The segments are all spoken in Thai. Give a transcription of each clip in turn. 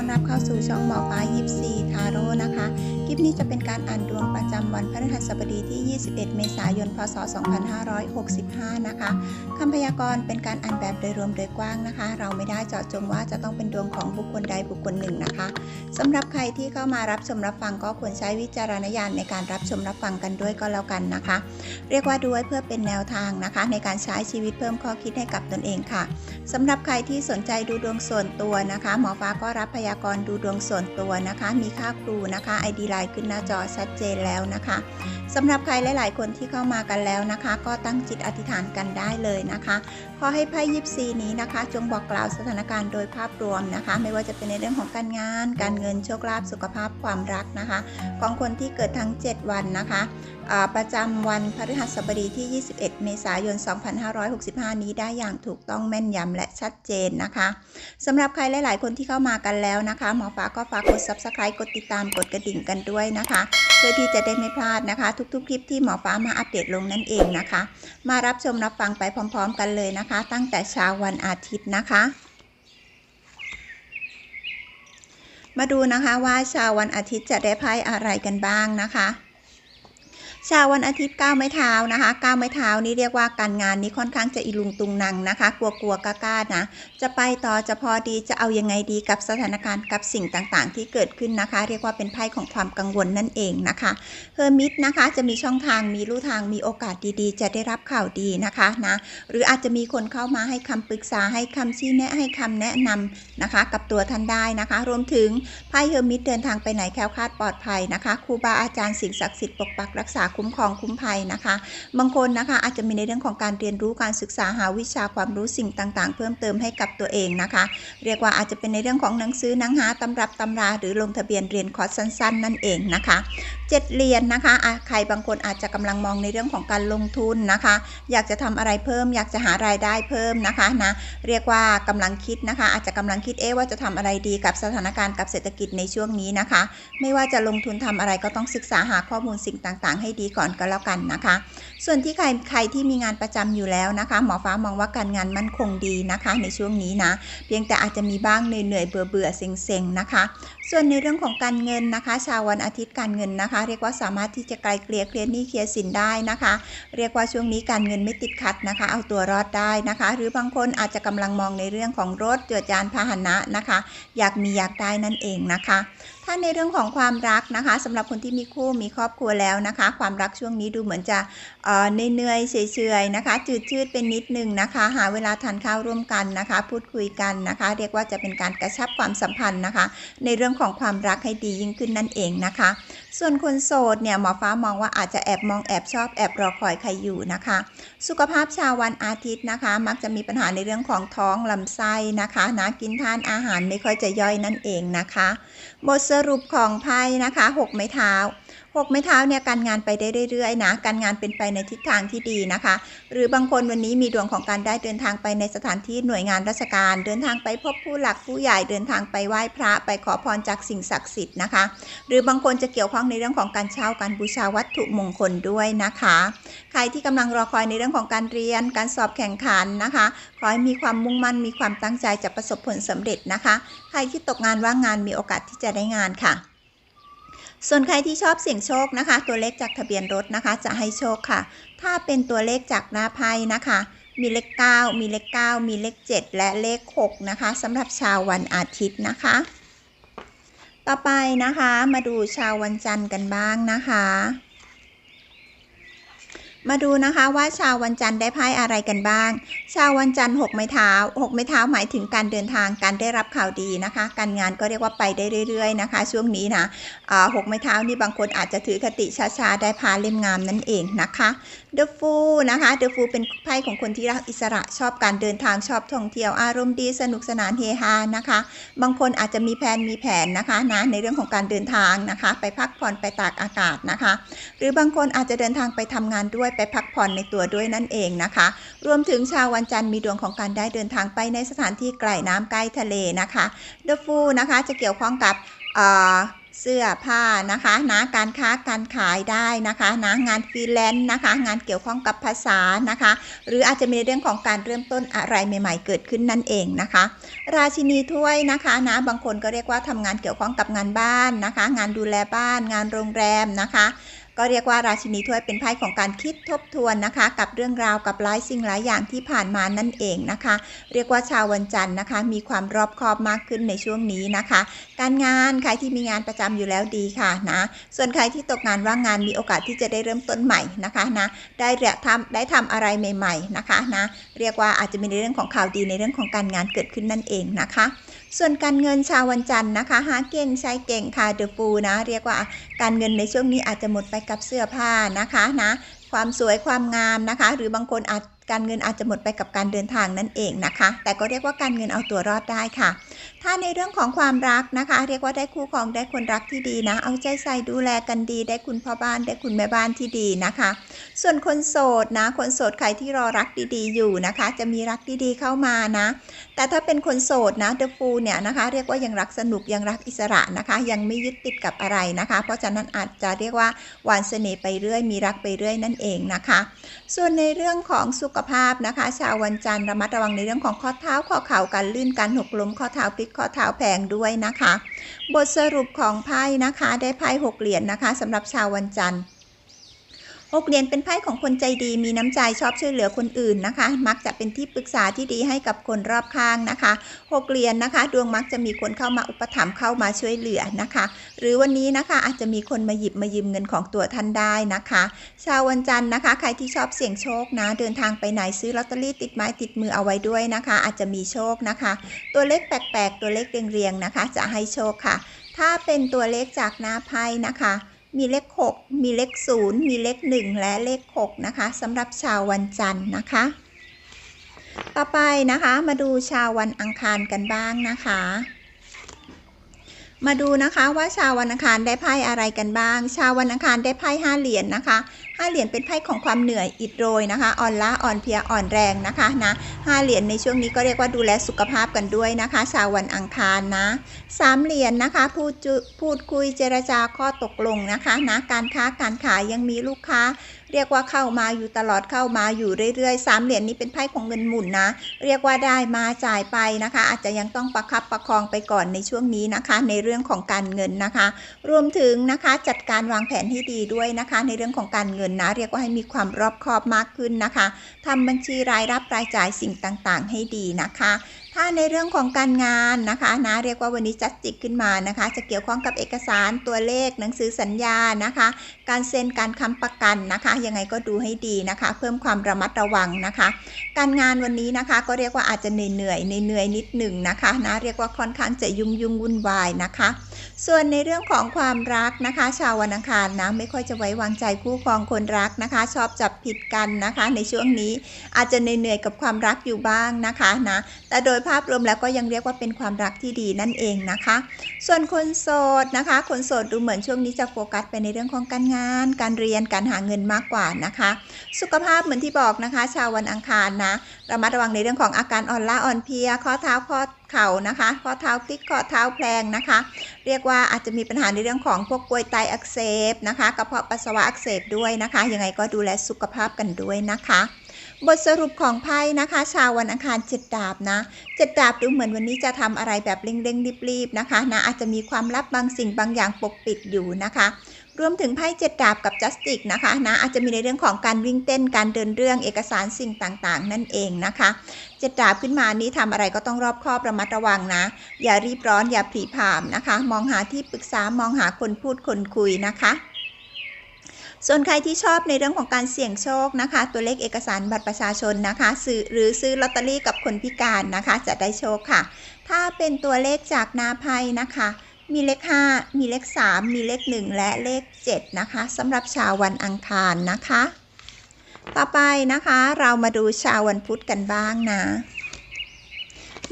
ต้อนรับเข้าสู่ช่องหมอฟ้ายิปซีทาโร่นะคะ ลิปนี้จะเป็นการอ่านดวงประจำวันพฤหัสบดีที่ 21 เมษายน พศ 2565 นะคะคำพยากรณ์เป็นการอ่านแบบโดยรวมโดยกว้างนะคะ เราไม่ได้เจาะจงว่าจะต้องเป็นดวงของบุคคลใดบุคคลหนึ่งนะคะสำหรับใครที่เข้ามารับชมรับฟังก็ควรใช้วิจารณญาณในการรับชมรับฟังกันด้วยก็แล้วกันนะคะ เรียกว่าดูไว้เพื่อเป็นแนวทางนะคะ ในการใช้ชีวิตเพิ่มข้อคิดให้กับตนเองค่ะสำหรับใครที่สนใจดูดวงส่วนตัวนะคะ หมอฟ้าก็รับพยากรณ์ดูดวงส่วนตัวนะคะ มีค่าครูนะคะ ID ไลน์ขึ้นหน้าจอชัดเจนแล้วนะคะ สำหรับใครหลาย ๆ คนที่เข้ามากันแล้วนะคะ ก็ตั้งจิตอธิษฐานกันได้เลยนะคะขอให้ไพ่ยิปซีนี้นะคะ จงบอกกล่าวสถานการณ์โดยภาพรวมนะคะ ไม่ว่าจะเป็นในเรื่องของการงาน การเงินโชคลาภสุขภาพความรักนะคะ ของคนที่เกิดทั้ง 7 วันนะคะประจำวันพฤหัสบดีที่ 21 เมษายน 2565 นี้ได้อย่างถูกต้องแม่นยำและชัดเจนนะคะสำหรับใครหลาย ๆ คนที่เข้ามากันแล้วนะคะ หมอฟ้าก็ฝากกด subscribe กดติดตามกดกระดิ่งกันด้วยนะคะ เพื่อที่จะได้ไม่พลาดนะคะทุกๆ คลิปที่หมอฟ้ามาอัปเดตลงนั่นเองนะคะ มารับชมรับฟังไปพร้อม ๆ กันเลยนะคะ ตั้งแต่เช้าวันอาทิตย์นะคะ มาดูนะคะว่าชาววันอาทิตย์จะได้ไพ่อะไรกันบ้างนะคะ ชาววันอาทิตย์ก้าวไม้เท้านะคะก้าวไม้เท้านี่เรียกว่าการงานนี้ค่อนข้างจะอีลุงตุงนังนะคะ กลัวกลัวกล้ากล้าๆนะจะไปต่อจะพอดีจะเอายังไงดีกับสถานการณ์กับสิ่งต่างๆ ที่เกิดขึ้นนะคะ เรียกว่าเป็นไพ่ของความกังวลนั่นเองนะคะเฮอร์มิตนะคะจะมีช่องทางมีลู่ทางมีโอกาสดีๆ จะได้รับข่าวดีนะคะนะหรืออาจจะมีคนเข้ามาให้คำปรึกษาให้คำชี้แนะให้คำแนะนำนะคะ กับตัวท่านได้นะคะ รวมถึงไพ่เฮอร์มิตเดินทางไปไหนแคล้วคลาดปลอดภัยนะคะครูบาอาจารย์สิ่งศักดิ์สิทธิ์ปกปักรักษาคุ้มครองคุ้มภัยนะคะ บางคนนะคะอาจจะมีในเรื่องของการเรียนรู้การศึกษาหาวิชาความรู้สิ่งต่างๆ เพิ่มเติมให้กับตัวเองนะคะ เรียกว่าอาจจะเป็นในเรื่องของหนังสือหนังหาตำรับตำรา หรือลงทะเบียนเรียนคอร์สสั้น ๆ นั่นเองนะคะเจ็ดเรียนนะคะใครบางคนอาจจะกำลังมองในเรื่องของการลงทุนนะคะ อยากจะทำอะไรเพิ่ม อยากจะหารายได้เพิ่มนะคะนะเรียกว่ากำลังคิดนะคะ อาจจะกำลังคิดเอ๊ว่าจะทำอะไรดีกับสถานการณ์กับเศรษฐกิจในช่วงนี้นะคะ ไม่ว่าจะลงทุนทำอะไรก็ต้องศึกษาหาข้อมูลสิ่งต่างๆ ให้ดีก่อนก็แล้วกันนะคะ ส่วนที่ใครใครที่มีงานประจำอยู่แล้วนะคะ หมอฟ้ามองว่าการงานมั่นคงดีนะคะ ในช่วงนี้นะ เพียงแต่อาจจะมีบ้างเหนื่อยๆเบื่อเบื่อๆเซ็งๆนะคะส่วนในเรื่องของการเงินนะคะ ชาววันอาทิตย์การเงินนะคะ เรียกว่าสามารถที่จะไกลเกลี่ยเคลียร์หนี้เคลียร์สินได้นะคะ เรียกว่าช่วงนี้การเงินไม่ติดขัดนะคะ เอาตัวรอดได้นะคะ หรือบางคนอาจจะกำลังมองในเรื่องของรถเจือยานพาหนะนะคะ อยากมีอยากได้นั่นเองนะคะถ้าในเรื่องของความรักนะคะสำหรับคนที่มีคู่มีครอบครัวแล้วนะคะ ความรักช่วงนี้ดูเหมือนจะเออเหนื่อยเฉยๆนะคะ จืดชืดเป็นนิดนึงนะคะ หาเวลาทานข้าวร่วมกันนะคะ พูดคุยกันนะคะ เรียกว่าจะเป็นการกระชับความสัมพันธ์นะคะ ในเรื่องของความรักให้ดียิ่งขึ้นนั่นเองนะคะ ส่วนคนโสดเนี่ยหมอฟ้ามองว่าอาจจะแอบมองแอบชอบแอบรอคอยใครอยู่นะคะ สุขภาพชาววันอาทิตย์นะคะ มักจะมีปัญหาในเรื่องของท้องลำไส้นะคะนะกินทานอาหารไม่ค่อยจะย่อยนั่นเองนะคะ บทสรุปของไพ่นะคะหกไม้เท้า หกไม้เท้าเนี่ยการงานไปได้เรื่อยๆนะการงานเป็นไปในทิศทางที่ดีนะคะ หรือบางคนวันนี้มีดวงของการได้เดินทางไปในสถานที่หน่วยงานราชการ เดินทางไปพบผู้หลักผู้ใหญ่เดินทางไปไหว้พระไปขอพรจากสิ่งศักดิ์สิทธิ์นะคะ หรือบางคนจะเกี่ยวข้องในเรื่องของการเช่าการบูชาวัตถุมงคลด้วยนะคะ ใครที่กำลังรอคอยในเรื่องของการเรียน การสอบแข่งขันนะคะขอให้มีความมุ่งมั่นมีความตั้งใจจะประสบผลสำเร็จนะคะ ใครที่ตกงานว่างงานมีโอกาสที่จะได้งานค่ะ ส่วนใครที่ชอบเสี่ยงโชคนะคะ ตัวเลขจากทะเบียนรถนะคะ จะให้โชคค่ะ ถ้าเป็นตัวเลขจากหน้าไพ่นะคะ มีเลข 9 มีเลข 9 มีเลข 7 และเลข 6 นะคะสำหรับชาววันอาทิตย์นะคะ ต่อไปนะคะมาดูชาววันจันทร์กันบ้างนะคะ มาดูนะคะว่าชาววันจันทร์ได้ไพ่อะไรกันบ้าง ชาววันจันทร์หกไม้เท้าหกไม้เท้าหมายถึงการเดินทางการได้รับข่าวดีนะคะ การงานก็เรียกว่าไปได้เรื่อย ๆ นะคะ ช่วงนี้นะหกไม้เท้านี่บางคนอาจจะถือคติช้าๆได้พาเล่มงามนั่นเองนะคะ The Fool นะคะ The Fool เป็นไพ่ของคนที่รักอิสระชอบการเดินทางชอบท่องเที่ยวอารมณ์ดีสนุกสนานเฮฮานะคะ บางคนอาจจะมีแผนมีแผนนะคะนะในเรื่องของการเดินทางนะคะ ไปพักผ่อนไปตากอากาศนะคะ หรือบางคนอาจจะเดินทางไปทำงานด้วยไปพักผ่อนในตัวด้วยนั่นเองนะคะ รวมถึงชาววันจันทร์มีดวงของการได้เดินทางไปในสถานที่ใกล้น้ำใกล้ทะเลนะคะ The Fool นะคะจะเกี่ยวข้องกับ เสื้อผ้านะคะนะการค้าการขายได้นะคะนะงานฟรีแลนซ์นะคะ งานเกี่ยวข้องกับภาษานะคะ หรืออาจจะมีเรื่องของการเริ่มต้นอะไรใหม่ ๆ เกิดขึ้นนั่นเองนะคะ ราชินีถ้วยนะคะนะบางคนก็เรียกว่าทำงานเกี่ยวข้องกับงานบ้านนะคะ งานดูแลบ้าน งานโรงแรมนะคะ ก็เรียกว่าราชินีถ้วยเป็นไพ่ของการคิดทบทวนนะคะ กับเรื่องราวกับหลายสิ่งหลายอย่างที่ผ่านมานั่นเองนะคะ เรียกว่าชาววันจันทร์นะคะ มีความรอบคอบมากขึ้นในช่วงนี้นะคะ การงานใครที่มีงานประจำอยู่แล้วดีค่ะนะส่วนใครที่ตกงานว่างงานมีโอกาสที่จะได้เริ่มต้นใหม่นะคะนะได้เรียกทำได้ทำอะไรใหม่ ๆนะคะนะเรียกว่าอาจจะมีในเรื่องของข่าวดีในเรื่องของการงานเกิดขึ้นนั่นเองนะคะ ส่วนการเงินชาววันจันทร์นะคะ หาเก่งใช้เก่งค่ะเดอะฟูนะ เรียกว่าการเงินในช่วงนี้อาจจะหมดไปกับเสื้อผ้านะคะนะความสวยความงามนะคะ หรือบางคนอาจการเงินอาจจะหมดไปกับการเดินทางนั่นเองนะคะ แต่ก็เรียกว่าการเงินเอาตัวรอดได้ค่ะ ถ้าในเรื่องของความรักนะคะ เรียกว่าได้คู่ครองได้คนรักที่ดีนะ เอาใจใส่ดูแลกันดี ได้คุณพ่อบ้านได้คุณแม่บ้านที่ดีนะคะ ส่วนคนโสดนะ คนโสดใครที่รอรักดีๆอยู่นะคะ จะมีรักดีๆเข้ามานะ แต่ถ้าเป็นคนโสดนะเดอะฟูเนี่ยนะคะ เรียกว่ายังรักสนุกยังรักอิสระนะคะ ยังไม่ยึดติดกับอะไรนะคะ เพราะฉะนั้นอาจจะเรียกว่าหวานเสน่ห์ไปเรื่อยมีรักไปเรื่อยนั่นเองนะคะ ส่วนในเรื่องของสุขภาพนะคะ ชาววันจันทร์ระมัดระวังในเรื่องของข้อเท้าข้อเข่าการลื่นการหกล้มข้อเท้าพลิกข้อเท้าแพงด้วยนะคะ บทสรุปของไพ่นะคะ ได้ไพ่หกเหรียญนะคะสำหรับชาววันจันทร์ หกเหรียญเป็นไพ่ของคนใจดีมีน้ำใจชอบช่วยเหลือคนอื่นนะคะ มักจะเป็นที่ปรึกษาที่ดีให้กับคนรอบข้างนะคะหกเหรียญนะคะ ดวงมักจะมีคนเข้ามาอุปถัมภ์เข้ามาช่วยเหลือนะคะ หรือวันนี้นะคะอาจจะมีคนมาหยิบมายืมเงินของตัวท่านได้นะคะ ชาววันจันทร์นะคะ ใครที่ชอบเสี่ยงโชคนะ เดินทางไปไหนซื้อลอตเตอรี่ติดไม้ติดมือเอาไว้ด้วยนะคะ อาจจะมีโชคนะคะ ตัวเลขแปลกๆ ตัวเลขเรียงๆนะคะ จะให้โชคค่ะ ถ้าเป็นตัวเลขจากหน้าไพ่นะคะ มีเลข 6 มีเลข 0 มีเลข 1 และเลข 6 นะคะสำหรับชาววันจันทร์นะคะ ต่อไปนะคะมาดูชาววันอังคารกันบ้างนะคะ มาดูนะคะว่าชาววันอังคารได้ไพ่อะไรกันบ้าง ชาววันอังคารได้ไพ่ห้าเหรียญนะคะ ห้าเหรียญเป็นไพ่ของความเหนื่อยอิดโรยนะคะอ่อนล้าอ่อนเพลียอ่อนแรงนะคะนะห้าเหรียญในช่วงนี้ก็เรียกว่าดูแลสุขภาพกันด้วยนะคะชาววันอังคารนะสามเหรียญนะคะพูดพูดคุยเจรจาข้อตกลงนะคะนะการค้าการขายยังมีลูกค้า เรียกว่าเข้ามาอยู่ตลอดเข้ามาอยู่เรื่อยๆสามเหรียญนี้เป็นไพ่ของเงินหมุนนะ เรียกว่าได้มาจ่ายไปนะคะ อาจจะยังต้องประคับประคองไปก่อนในช่วงนี้นะคะ ในเรื่องของการเงินนะคะ รวมถึงนะคะจัดการวางแผนให้ดีด้วยนะคะ ในเรื่องของการเงินนะ เรียกว่าให้มีความรอบคอบมากขึ้นนะคะทำบัญชีรายรับรายจ่ายสิ่งต่างๆ ให้ดีนะคะ ถ้าในเรื่องของการงานนะคะนะเรียกว่าวันนี้จัดจิกขึ้นมานะคะ จะเกี่ยวข้องกับเอกสารตัวเลขหนังสือสัญญานะคะ การเซ็นการค้ำประกันนะคะยังไงก็ดูให้ดีนะคะ เพิ่มความระมัดระวังนะคะ การงานวันนี้นะคะก็เรียกว่าอาจจะเหนื่อยเหนื่อยๆนิดหนึ่งนะคะนะเรียกว่าค่อนข้างจะยุ่งยุ่งวุ่นวายนะคะ ส่วนในเรื่องของความรักนะคะ ชาววันอังคารนะไม่ค่อยจะไว้วางใจคู่ครองคนรักนะคะ ชอบจับผิดกันนะคะ ในช่วงนี้อาจจะเหนื่อยๆกับความรักอยู่บ้างนะคะนะแต่โดยภาพรวมแล้วก็ยังเรียกว่าเป็นความรักที่ดีนั่นเองนะคะ ส่วนคนโสดนะคะ คนโสดดูเหมือนช่วงนี้จะโฟกัสไปในเรื่องของการงาน การเรียนการหาเงินมากกว่านะคะ สุขภาพเหมือนที่บอกนะคะ ชาววันอังคารนะระมัดระวังในเรื่องของอาการอ่อนล้าอ่อนเพลียข้อเท้าข้อเข่านะคะข้อเท้าพลิกข้อเท้าแพลงนะคะ เรียกว่าอาจจะมีปัญหาในเรื่องของพวกกลวยไตอักเสบนะคะกระเพาะปัสสาวะอักเสบด้วยนะคะ ยังไงก็ดูแลสุขภาพกันด้วยนะคะ บทสรุปของไพ่นะคะ ชาววันอังคารเจ็ดดาบนะเจ็ดดาบดูเหมือนวันนี้จะทำอะไรแบบเร่งๆรีบๆนะคะนะอาจจะมีความลับบางสิ่งบางอย่างปกปิดอยู่นะคะรวมถึงไพ่เจ็ดดาบกับจัสติกนะคะนะอาจจะมีในเรื่องของการวิ่งเต้นการเดินเรื่องเอกสารสิ่งต่างๆ นั่นเองนะคะเจ็ดดาบขึ้นมานี้ทำอะไรก็ต้องรอบคอบระมัดระวังนะ อย่ารีบร้อนอย่าผีผามนะคะ มองหาที่ปรึกษามองหาคนพูดคนคุยนะคะ ส่วนใครที่ชอบในเรื่องของการเสี่ยงโชคนะคะ ตัวเลขเอกสารบัตรประชาชนนะคะซื้อหรือซื้อลอตเตอรี่กับคนพิการนะคะ จะได้โชคค่ะ ถ้าเป็นตัวเลขจากนาไพ่นะคะ มีเลข 5 มีเลข 3 มีเลข 1 และเลข 7 นะคะสำหรับชาววันอังคารนะคะ ต่อไปนะคะเรามาดูชาววันพุธกันบ้างนะ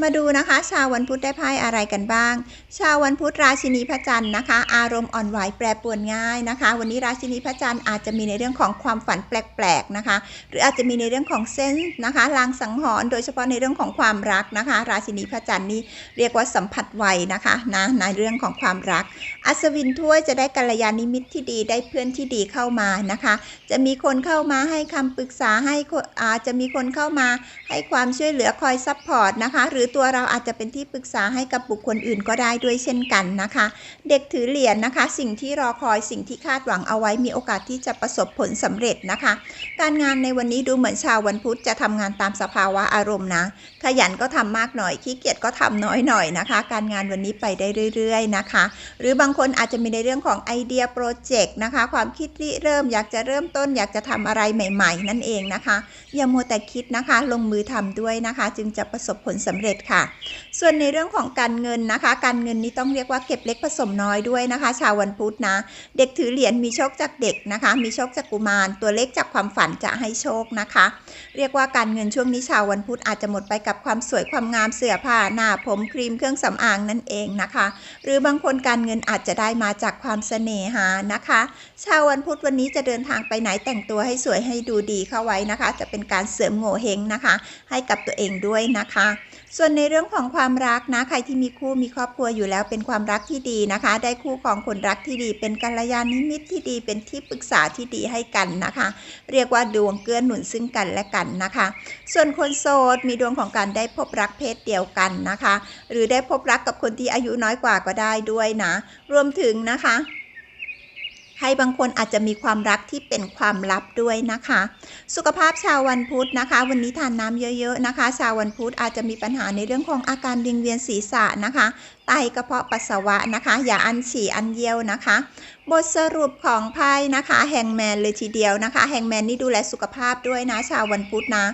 มาดูนะคะ ชาววันพุธได้ไพ่อะไรกันบ้างชาววันพุธราชินีพระจันทร์นะคะ อารมณ์อ่อนไหวแปรปรวนง่ายนะคะ วันนี้ราชินีพระจันทร์อาจจะมีในเรื่องของความฝันแปลกๆนะคะ หรืออาจจะมีในเรื่องของเซนส์นะคะลางสังหรณ์โดยเฉพาะในเรื่องของความรักนะคะ ราชินีพระจันทร์นี้เรียกว่าสัมผัสไวนะคะนะในเรื่องของความรัก อัศวินถ้วยจะได้กัลยาณิมิตที่ดีได้เพื่อนที่ดีเข้ามานะคะ จะมีคนเข้ามาให้คำปรึกษาให้อาจจะมีคนเข้ามาให้ความช่วยเหลือคอยซัพพอร์ตนะคะ หรือตัวเราอาจจะเป็นที่ปรึกษาให้กับบุคคลอื่นก็ได้ด้วยเช่นกันนะคะ เด็กถือเหรียญนะคะ สิ่งที่รอคอยสิ่งที่คาดหวังเอาไว้มีโอกาสที่จะประสบผลสำเร็จนะคะ การงานในวันนี้ดูเหมือนชาววันพุธจะทำงานตามสภาวะอารมณ์นะขยันก็ทำมากหน่อย ขี้เกียจก็ทำน้อยหน่อยนะคะ การงานวันนี้ไปได้เรื่อย ๆ นะคะ หรือบางคนอาจจะมีในเรื่องของไอเดียโปรเจกต์นะคะ ความคิดริเริ่มอยากจะเริ่มต้น อยากจะทำอะไรใหม่ ๆ นั่นเองนะคะ อย่ามัวแต่คิดนะคะ ลงมือทำด้วยนะคะ จึงจะประสบผลสำเร็จค่ะ ส่วนในเรื่องของการเงินนะคะ การเงินนี้ต้องเรียกว่าเก็บเล็กผสมน้อยด้วยนะคะ ชาววันพุธนะ เด็กถือเหรียญมีโชคจากเด็กนะคะ มีโชคจากกุมาร ตัวเลขจากความฝันจะให้โชคนะคะ เรียกว่าการเงินช่วงนี้ชาววันพุธอาจจะหมดไปกับความสวยความงามเสื้อผ้าหน้าผมครีมเครื่องสำอางนั่นเองนะคะ หรือบางคนการเงินอาจจะได้มาจากความเสน่หานะคะ ชาววันพุธวันนี้จะเดินทางไปไหนแต่งตัวให้สวยให้ดูดีเข้าไว้นะคะ จะเป็นการเสริมโง่เฮงนะคะ ให้กับตัวเองด้วยนะคะ ส่วนในเรื่องของความรักนะใครที่มีคู่มีครอบครัวอยู่แล้วเป็นความรักที่ดีนะคะ ได้คู่ของคนรักที่ดี เป็นกัลยาณมิตรที่ดี เป็นที่ปรึกษาที่ดีให้กันนะคะ เรียกว่าดวงเกื้อหนุนซึ่งกันและกันนะคะ ส่วนคนโสดมีดวงของการได้พบรักเพศเดียวกันนะคะ หรือได้พบรักกับคนที่อายุน้อยกว่าก็ได้ด้วยนะ รวมถึงนะคะ ใครบางคนอาจจะมีความรักที่เป็นความลับด้วยนะคะ สุขภาพชาววันพุธนะคะ วันนี้ทานน้ำเยอะๆนะคะ ชาววันพุธอาจจะมีปัญหาในเรื่องของอาการวิงเวียนศีรษะนะคะ ไตกระเพาะปัสสาวะนะคะ อย่าอันฉี่อันเยี่ยวนะคะ บทสรุปของไพ่นะคะแฮงแมนเลยทีเดียวนะคะแฮงแมนนี่ดูแลสุขภาพด้วยนะชาววันพุธนะ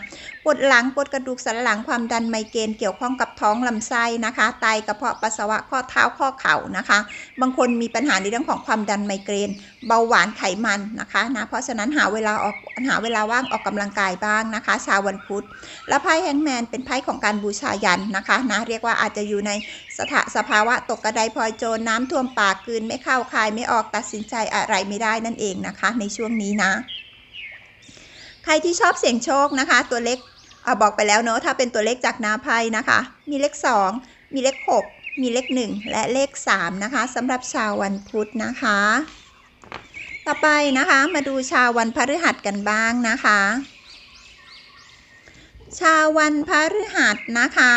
ปวดหลังปวดกระดูกสันหลังความดันไมเกรนเกี่ยวข้องกับท้องลำไส้นะคะ ไตกระเพาะปัสสาวะข้อเท้าข้อเข่านะคะ บางคนมีปัญหาในเรื่องของความดันไมเกรน เบาหวานไขมันนะคะนะเพราะฉะนั้นหาเวลาออกหาเวลาว่างออกกำลังกายบ้างนะคะ ชาววันพุธแล้วไพ่แฮงแมนเป็นไพ่ของการบูชายันนะคะนะเรียกว่าอาจจะอยู่ในสถาสภาวะตกกระไดพลอยโจรน้ำท่วมปากกลืนไม่เข้าคายไม่ออกตัดสินใจอะไรไม่ได้นั่นเองนะคะ ในช่วงนี้นะ ใครที่ชอบเสี่ยงโชคนะคะ ตัวเลขเอาบอกไปแล้วเนอะถ้าเป็นตัวเลขจากนาไพ่นะคะ มีเลข 2 มีเลข 6 มีเลข 1 และเลข 3 นะคะสำหรับชาววันพุธนะคะ ต่อไปนะคะมาดูชาววันพฤหัสกันบ้างนะคะ ชาววันพฤหัสนะคะ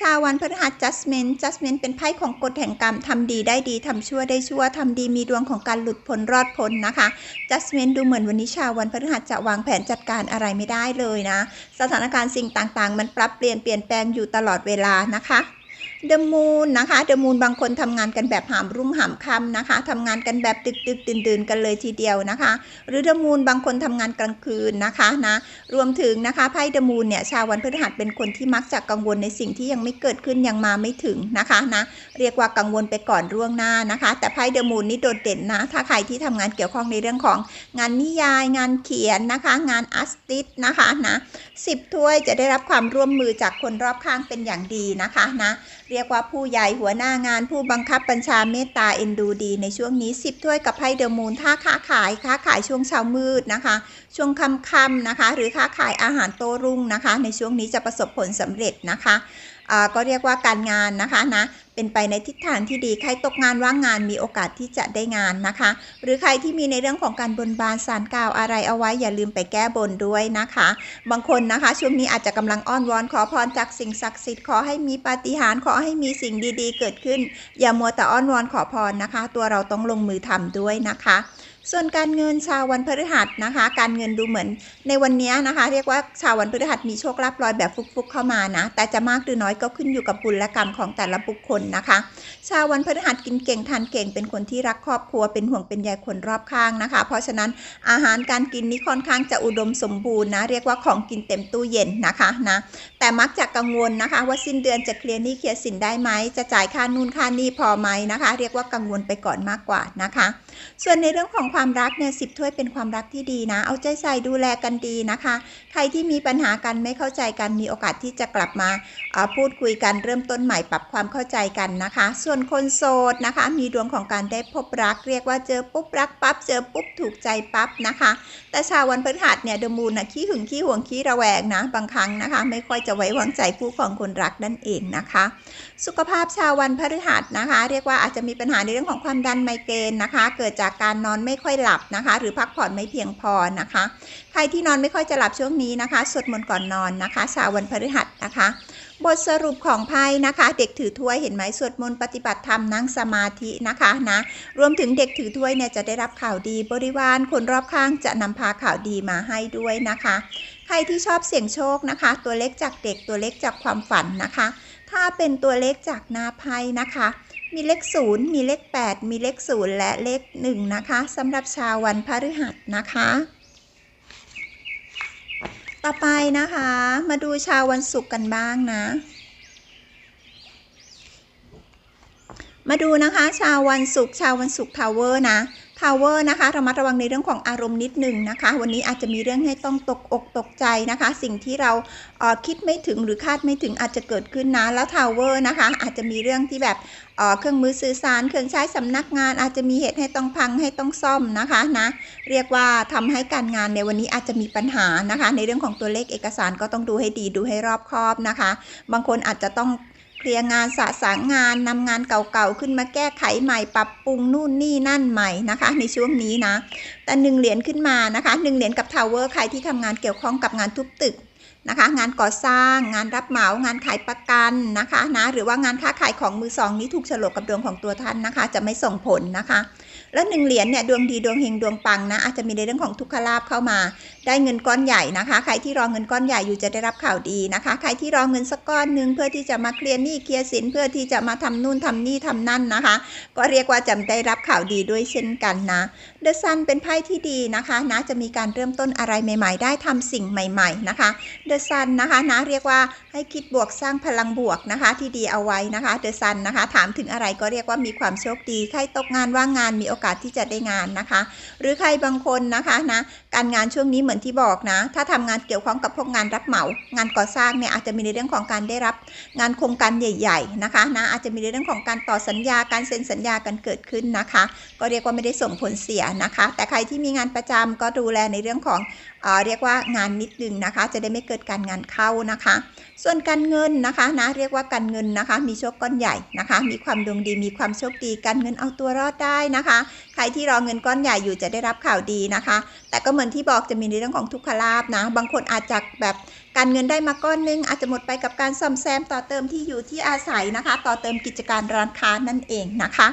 ชาววันพฤหัส judgment judgment เป็นไพ่ของกฎแห่งกรรมทำดีได้ดีทำชั่วได้ชั่วทำดีมีดวงของการหลุดพ้นรอดพ้นนะคะ judgment ดูเหมือนวันนี้ชาววันพฤหัสจะวางแผนจัดการอะไรไม่ได้เลยนะ สถานการณ์สิ่งต่างๆ มันปรับเปลี่ยนเปลี่ยนแปลงอยู่ตลอดเวลานะคะ เดอะมูนนะคะเดอะมูนบางคนทำงานกันแบบหามรุ่งหามค่ำนะคะทำงานกันแบบดึกดึกดื่นดื่นกันเลยทีเดียวนะคะ หรือเดอะมูนบางคนทำงานกลางคืนนะคะนะรวมถึงนะคะไพ่เดอะมูนเนี่ยชาววันพฤหัสเป็นคนที่มักจะกังวลในสิ่งที่ยังไม่เกิดขึ้นยังมาไม่ถึงนะคะนะเรียกว่ากังวลไปก่อนล่วงหน้านะคะ แต่ไพ่เดอะมูนนี่โดดเด่นนะ ถ้าใครที่ทำงานเกี่ยวข้องในเรื่องของงานนิยาย งานเขียนนะคะ งานอาร์ติสนะคะนะสิบถ้วยจะได้รับความร่วมมือจากคนรอบข้างเป็นอย่างดีนะคะนะเรียกว่าผู้ใหญ่หัวหน้างานผู้บังคับบัญชาเมตตาเอ็นดูดี ในช่วงนี้ 10 ถ้วยกับไพ่เดอะมูนถ้าค้าขายค้าขายช่วงเช้ามืดนะคะ ช่วงค่ำๆนะคะ หรือค้าขายอาหารโต้รุ่งนะคะ ในช่วงนี้จะประสบผลสำเร็จนะคะ ก็เรียกว่าการงานนะคะนะเป็นไปในทิศทางที่ดีใครตกงานว่างงานมีโอกาสที่จะได้งานนะคะ หรือใครที่มีในเรื่องของการบนบานสารกล่าวอะไรเอาไว้อย่าลืมไปแก้บนด้วยนะคะ บางคนนะคะ ช่วงนี้อาจจะกำลังอ้อนวอนขอพรจากสิ่งศักดิ์สิทธิ์ขอให้มีปาฏิหาริย์ขอให้มีสิ่งดีๆ เกิดขึ้น อย่ามัวแต่อ้อนวอนขอพรนะคะ ตัวเราต้องลงมือทำด้วยนะคะ ส่วนการเงินชาววันพฤหัสนะคะ การเงินดูเหมือนในวันนี้นะคะ เรียกว่าชาววันพฤหัสมีโชคลาภลอยแบบฟุกๆเข้ามานะ แต่จะมากหรือน้อยก็ขึ้นอยู่กับบุญและกรรมของแต่ละบุคคลนะคะ ชาววันพฤหัสกินเก่งทานเก่งเป็นคนที่รักครอบครัวเป็นห่วงเป็นใยคนรอบข้างนะคะ เพราะฉะนั้นอาหารการกินนี้ค่อนข้างจะอุดมสมบูรณ์นะ เรียกว่าของกินเต็มตู้เย็นนะคะนะแต่มักจะกังวลนะคะ ว่าสิ้นเดือนจะเคลียร์หนี้เคลียร์สินได้ไหมจะจ่ายค่านู่นค่านี่พอไหมนะคะ เรียกว่ากังวลไปก่อนมากกว่านะคะ ส่วนในเรื่องของความรักเนี่ยสิบถ้วยเป็นความรักที่ดีนะ เอาใจใส่ดูแลกันดีนะคะ ใครที่มีปัญหากันไม่เข้าใจกันมีโอกาสที่จะกลับมาพูดคุยกันเริ่มต้นใหม่ปรับความเข้าใจกันนะคะ ส่วนคนโสดนะคะ มีดวงของการได้พบรัก เรียกว่าเจอปุ๊บรักปั๊บเจอปุ๊บถูกใจปั๊บนะคะ แต่ชาววันพฤหัสเนี่ยเดมูลนะขี้หึงขี้ห่วงขี้ระแวงนะ บางครั้งนะคะ ไม่ค่อยจะไว้วางใจผู้ของคนรักนั่นเองนะคะ สุขภาพชาววันพฤหัสนะคะ เรียกว่าอาจจะมีปัญหาในเรื่องของความดันไมเกรนนะคะ เกิดจากการนอนไม่ค่อยหลับนะคะ หรือพักผ่อนไม่เพียงพอนะคะ ใครที่นอนไม่ค่อยจะหลับช่วงนี้นะคะสวดมนต์ก่อนนอนนะคะ ชาววันพฤหัสนะคะ บทสรุปของไพ่นะคะ เด็กถือถ้วยเห็นไหมสวดมนต์ปฏิบัติธรรมนั่งสมาธินะคะนะรวมถึงเด็กถือถ้วยเนี่ยจะได้รับข่าวดีบริวารคนรอบข้างจะนำพาข่าวดีมาให้ด้วยนะคะ ใครที่ชอบเสี่ยงโชคนะคะ ตัวเล็กจากเด็กตัวเล็กจากความฝันนะคะ ถ้าเป็นตัวเลขจากหน้าไพ่นะคะ มีเลข 0 มีเลข 8 มีเลข 0 และเลข 1 นะคะสำหรับชาววันพฤหัสนะคะ ต่อไปนะคะ มาดูชาววันศุกร์กันบ้างนะ มาดูนะคะ ชาววันศุกร์ชาววันศุกร์ทาวเวอร์นะ ทาวเวอร์นะคะระมัดระวังในเรื่องของอารมณ์นิดหนึ่งนะคะ วันนี้อาจจะมีเรื่องให้ต้องตกอกตกใจนะคะ สิ่งที่เราเคิดไม่ถึงหรือคาดไม่ถึงอาจจะเกิดขึ้นนะแล้วทาวเวอร์นะคะ อาจจะมีเรื่องที่แบบเครื่องมือสื่อสาร เครื่องใช้สำนักงาน อาจจะมีเหตุให้ต้องพังให้ต้องซ่อมนะคะนะเรียกว่าทำให้การงานในวันนี้อาจจะมีปัญหานะคะ ในเรื่องของตัวเลขเอกสารก็ต้องดูให้ดีดูให้รอบคอบนะคะ บางคนอาจจะต้อง เคลียร์งานสะสางงานนำงานเก่าๆขึ้นมาแก้ไขใหม่ปรับปรุงนู่นนี่นั่นใหม่นะคะ ในช่วงนี้นะ แต่หนึ่งเหรียญขึ้นมานะคะหนึ่งเหรียญกับทาวเวอร์ใครที่ทำงานเกี่ยวข้องกับงานทุบตึก นะคะ งานก่อสร้างงานรับเหมางานขายประกันนะคะนะหรือว่างานค้าขายของมือสองนี้ถูกฉลกกับดวงของตัวท่านนะคะ จะไม่ส่งผลนะคะ แล้วหนึ่งเหรียญเนี่ยดวงดีดวงเฮงดวงปังนะอาจจะมีในเรื่องของทุกขลาภเข้ามา ได้เงินก้อนใหญ่นะคะ ใครที่รอเงินก้อนใหญ่อยู่จะได้รับข่าวดีนะคะ ใครที่รอเงินสักก้อนหนึ่งเพื่อที่จะมาเคลียร์หนี้เคลียร์สินเพื่อที่จะมาทำนู่นทำนี่ทำนั่นนะคะ ก็เรียกว่าจะได้รับข่าวดีด้วยเช่นกันนะเดอะซันเป็นไพ่ที่ดีนะคะนะจะมีการเริ่มต้นอะไรใหม่ ๆ ได้ทำสิ่งใหม่ ๆนะคะเดอะซันนะคะนะเรียกว่าให้คิดบวกสร้างพลังบวกนะคะ ที่ดีเอาไว้นะคะเดอะซันนะคะ ถามถึงอะไรก็เรียกว่ามีความโชคดี ใครตกงานว่างงานมีโอกาสที่จะได้งานนะคะ หรือใครบางคนนะคะนะการงานช่วงนี้เหมือนที่บอกนะ ถ้าทำงานเกี่ยวข้องกับพวกงานรับเหมา งานก่อสร้างเนี่ยอาจจะมีในเรื่องของการได้รับ งานโครงการใหญ่ ๆนะคะนะอาจจะมีในเรื่องของการต่อสัญญาการเซ็นสัญญากันเกิดขึ้นนะคะ ก็เรียกว่าไม่ได้ส่งผลเสียนะคะ แต่ใครที่มีงานประจำก็ดูแลในเรื่องของ เเรียกว่างานนิดนึงนะคะ จะได้ไม่เกิดการงานเข้านะคะ ส่วนการเงินนะคะนะเรียกว่าการเงินนะคะ มีโชคก้อนใหญ่นะคะ มีความดวงดีมีความโชคดีการเงินเอาตัวรอดได้นะคะ ใครที่รอเงินก้อนใหญ่อยู่จะได้รับข่าวดีนะคะ แต่ก็เหมือนที่บอกจะมีในเรื่องของทุกขลาบนะ บางคนอาจจะแบบการเงินได้มาก้อนนึง อาจจะหมดไปกับการซ่อมแซมต่อเติมที่อยู่ที่อาศัยนะคะ ต่อเติมกิจการร้านค้านั่นเองนะคะ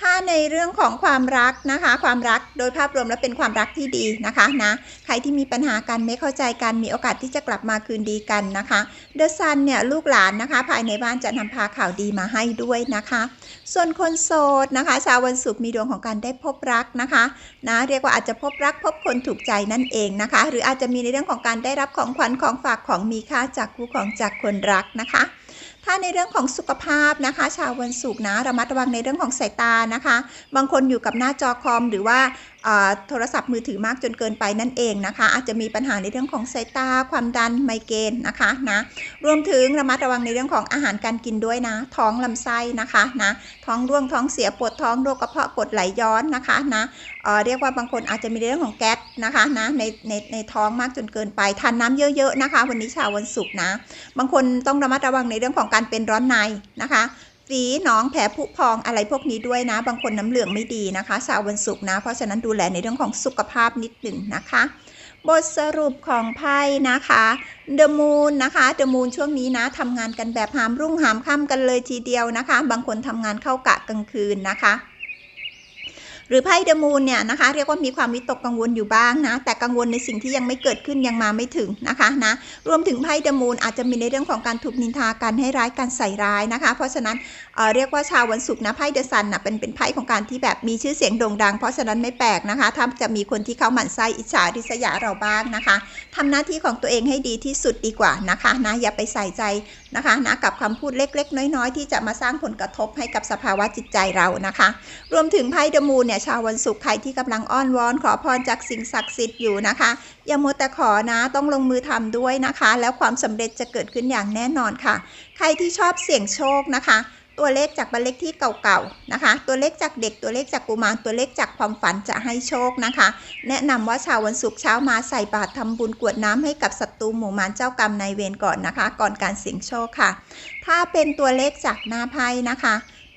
ถ้าในเรื่องของความรักนะคะ ความรักโดยภาพรวมแล้วเป็นความรักที่ดีนะคะนะใครที่มีปัญหากันไม่เข้าใจกันมีโอกาสที่จะกลับมาคืนดีกันนะคะเดอะซันเนี่ยลูกหลานนะคะ ภายในบ้านจะนำพาข่าวดีมาให้ด้วยนะคะ ส่วนคนโสดนะคะชาววันศุกร์มีดวงของการได้พบรักนะคะนะเรียกว่าอาจจะพบรักพบคนถูกใจนั่นเองนะคะ หรืออาจจะมีในเรื่องของการได้รับของขวัญของฝากของมีค่าจากคู่ของจากคนรักนะคะ ถ้าในเรื่องของสุขภาพนะคะ ชาววันศุกร์นะระมัดระวังในเรื่องของสายตานะคะ บางคนอยู่กับหน้าจอคอมหรือว่า โทรศัพท์มือถือมากจนเกินไปนั่นเองนะคะ อาจจะมีปัญหาในเรื่องของสายตาความดันไมเกรนนะคะนะรวมถึงระมัดระวังในเรื่องของอาหารการกินด้วยนะ ท้องลำไส้นะคะนะท้องร่วงท้องเสียปวดท้องโรคกระเพาะกดไหลย้อนนะคะนะเเรียกว่าบางคนอาจจะมีเรื่องของแก๊สนะคะนะในในในท้องมากจนเกินไปทานน้าเยอะๆนะคะ วันนี้ชาววันศุกร์นะ บางคนต้องระมัดระวังในเรื่องของการเป็นร้อนในนะคะ ฝีหนองแผลผุพองอะไรพวกนี้ด้วยนะ บางคนน้ำเหลืองไม่ดีนะคะชาววันศุกร์นะ เพราะฉะนั้นดูแลในเรื่องของสุขภาพนิดหนึ่งนะคะ บทสรุปของไพ่นะคะเดอะมูนนะคะเดอะมูนช่วงนี้นะทำงานกันแบบหามรุ่งหามค่ำกันเลยทีเดียวนะคะ บางคนทำงานเข้ากะกลางคืนนะคะ รือไพ่เดมูนเนี่ยนะคะ เรียกว่ามีความวิตกกังวลอยู่บ้างนะ แต่กังวลในสิ่งที่ยังไม่เกิดขึ้นยังมาไม่ถึงนะคะนะรวมถึงไพ่เดมูนอาจจะมีในเรื่องของการถูกนินทากันให้ร้ายการใส่ร้ายนะคะ เพราะฉะนั้นเเรียกว่าชาววันศุกร์นะไพ่เดอะซันนะเป็นเป็นไพ่ของการที่แบบมีชื่อเสียงโด่งดัง เพราะฉะนั้นไม่แปลกนะคะถ้าจะมีคนที่เขาหมั่นไส้อิจฉาริษยาเราบ้างนะคะทำหน้าที่ของตัวเองให้ดีที่สุดดีกว่านะคะนะอย่าไปใส่ใจนะคะนะกับคำพูดเล็ก ๆ น้อยๆ ที่จะมาสร้างผลกระทบให้กับสภาวะจิตใจเรานะคะ รวมถึงไพ่เดมูนเนี่ยชาววันศุกร์ใครที่กำลังอ้อนวอนขอพรจากสิ่งศักดิ์สิทธิ์อยู่นะคะ อย่ามัวแต่ขอนะต้องลงมือทำด้วยนะคะ แล้วความสำเร็จจะเกิดขึ้นอย่างแน่นอนค่ะ ใครที่ชอบเสี่ยงโชคนะคะ ตัวเลขจากบันเลขที่เก่าๆนะคะ ตัวเลขจากเด็กตัวเลขจากกุมารตัวเลขจากความฝันจะให้โชคนะคะ แนะนำว่าชาววันศุกร์เช้ามาใส่บาตรทำบุญกวดน้ำให้กับศัตรูหมู่มารเจ้ากรรมนายเวรก่อนนะคะ ก่อนการเสี่ยงโชคค่ะ ถ้าเป็นตัวเลขจากหน้าไพ่นะคะ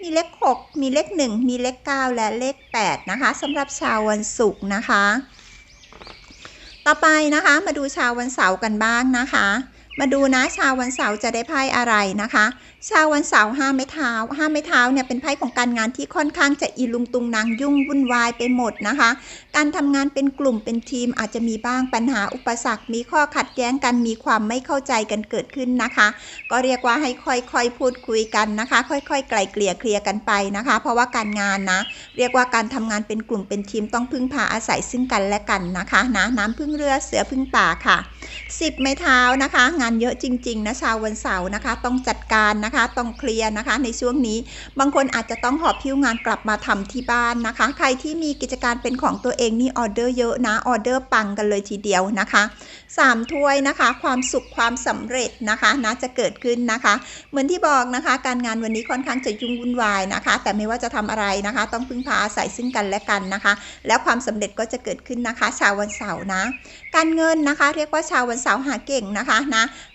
มีเลข 6 มีเลข 1 มีเลข 9 และเลข 8 นะคะสำหรับชาววันศุกร์นะคะ ต่อไปนะคะมาดูชาววันเสาร์กันบ้างนะคะ มาดูนะชาววันเสาร์จะได้ไพ่อะไรนะคะ ชาววันเสาร์ห้าไม้เท้าห้าไม้เท้าเนี่ยเป็นไพ่ของการงานที่ค่อนข้างจะอีลุงตุงนางยุ่งวุ่นวายไปหมดนะคะ การทำงานเป็นกลุ่มเป็นทีมอาจจะมีบ้างปัญหาอุปสรรค มีข้อขัดแย้งกันมีความไม่เข้าใจกันเกิดขึ้นนะคะ ก็เรียกว่าให้ค่อยๆพูดคุยกันนะคะ ค่อยๆ ไกล่เกลี่ยเคลียร์กันไปนะคะ เพราะว่าการงานนะ เรียกว่าการทำงานเป็นกลุ่มเป็นทีมต้องพึ่งพาอาศัยซึ่งกันและกันนะคะนะน้ำพึ่งเรือเสือพึ่งป่าค่ะ 10 ไม้เท้านะคะ งานเยอะจริงๆนะชาววันเสาร์นะคะ ต้องจัดการนะคะต้องเคลียร์นะคะ ในช่วงนี้ บางคนอาจจะต้องหอบพิ้วงานกลับมาทำที่บ้านนะคะ ใครที่มีกิจการเป็นของตัวเองนี่ออเดอร์เยอะนะออเดอร์ปังกันเลยทีเดียวนะคะ3ถ้วยนะคะ ความสุขความสำเร็จนะคะนะจะเกิดขึ้นนะคะ เหมือนที่บอกนะคะ การงานวันนี้ค่อนข้างจะยุ่งวุ่นวายนะคะ แต่ไม่ว่าจะทำอะไรนะคะ ต้องพึ่งพาอาศัยซึ่งกันและกันนะคะ แล้วความสำเร็จก็จะเกิดขึ้นนะคะ ชาววันเสาร์นะ การเงินนะคะ เรียกว่าชาววันเสาร์หาเก่งนะคะนะเอ่อ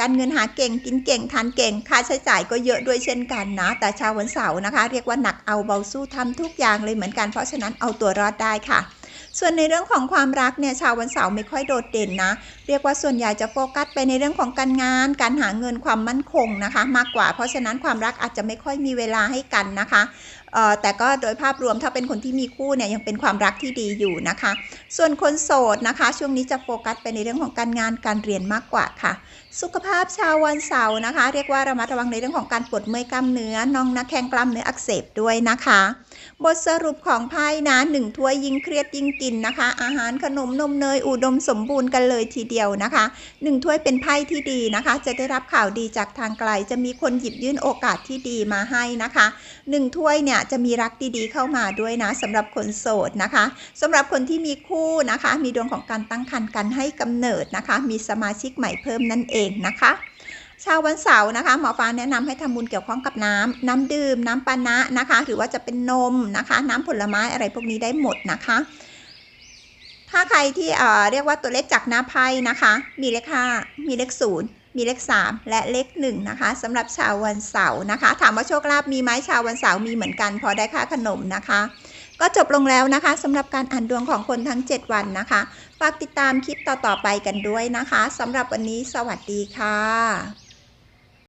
การเงินหาเก่งกินเก่งทานเก่ง ค่าใช้จ่ายก็เยอะด้วยเช่นกันนะ แต่ชาววันเสาร์นะคะ เรียกว่าหนักเอาเบาสู้ทำทุกอย่างเลยเหมือนกันเพราะฉะนั้นเอาตัวรอดได้ค่ะ ส่วนในเรื่องของความรักเนี่ยชาววันเสาร์ไม่ค่อยโดดเด่นนะ เรียกว่าส่วนใหญ่จะโฟกัสไปในเรื่องของการงาน การหาเงินความมั่นคงนะคะ มากกว่า เพราะฉะนั้นความรักอาจจะไม่ค่อยมีเวลาให้กันนะคะแต่ก็โดยภาพรวมถ้าเป็นคนที่มีคู่เนี่ยยังเป็นความรักที่ดีอยู่นะคะ ส่วนคนโสดนะคะ ช่วงนี้จะโฟกัสไปในเรื่องของการงานการเรียนมากกว่าค่ะ สุขภาพชาววันเสาร์นะคะ เรียกว่าระมัดระวังในเรื่องของการปวดเมื่อยกล้ามเนื้อน่องนักแข้งกล้ามเนื้ออักเสบด้วยนะคะ บทสรุปของไพ่นะหนึ่งถ้วยยิ่งเครียดยิ่งกินนะคะ อาหารขนมนมเนยอุดมสมบูรณ์กันเลยทีเดียวนะคะหนึ่งถ้วยเป็นไพ่ที่ดีนะคะ จะได้รับข่าวดีจากทางไกล จะมีคนหยิบยื่นโอกาสที่ดีมาให้นะคะหนึ่งถ้วยเนี่ยจะมีรักดีๆเข้ามาด้วยนะสำหรับคนโสดนะคะสำหรับคนที่มีคู่นะคะ มีดวงของการตั้งครรภ์กันให้กำเนิดนะคะ มีสมาชิกใหม่เพิ่มนั่นเองนะคะ ชาววันเสาร์นะคะหมอฟ้าแนะนำให้ทำบุญเกี่ยวข้องกับน้ำน้ำดื่ม น้ำปานะนะคะ หรือว่าจะเป็นนมนะคะ น้ำผลไม้อะไรพวกนี้ได้หมดนะคะ ถ้าใครที่เอ่อเรียกว่าตัวเลขจากหน้าไพ่นะคะ มีเลข5มีเลข0มีเลข 3 และเลข1นะคะสำหรับชาววันเสาร์นะคะ ถามว่าโชคลาภมีไหมชาววันเสาร์มีเหมือนกัน พอได้ค่าขนมนะคะ ก็จบลงแล้วนะคะสำหรับการอ่านดวงของคนทั้ง 7 วันนะคะฝากติดตามคลิปต่อๆไปกันด้วยนะคะสำหรับวันนี้สวัสดีค่ะ